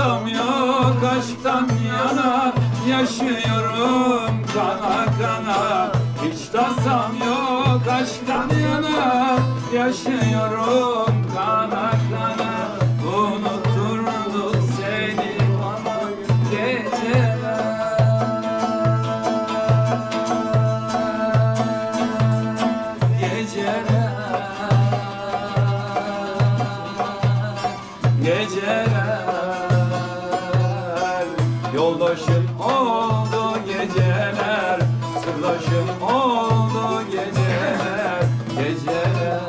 Tasam yok aşktan yana Yaşıyorum kana kana. Hiç tasam yok aşktan yana Yaşıyorum kana kana. Unutturdu seni bana geceler. Geceler. Geceler Yoldaşım oldu geceler Sırdaşım oldu geceler Geceler.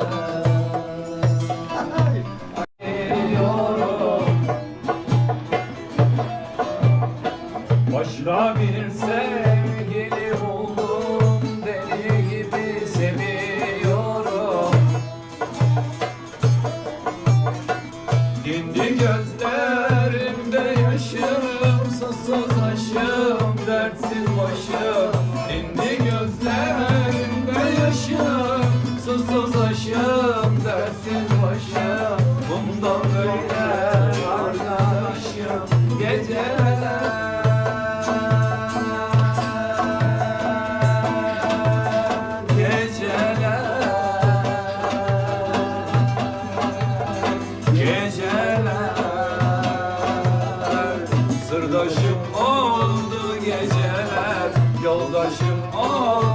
Başka bir sevgili buldum Deli gibi seviyorum. Dindi gözlerimde yaşım Susuz aşım dertsiz başım. Dindi gözlerimde yaşım. Susuz aşım dertsiz başım. Bundan böyle Sırdaşım oldu geceler. Yoldaşım oldu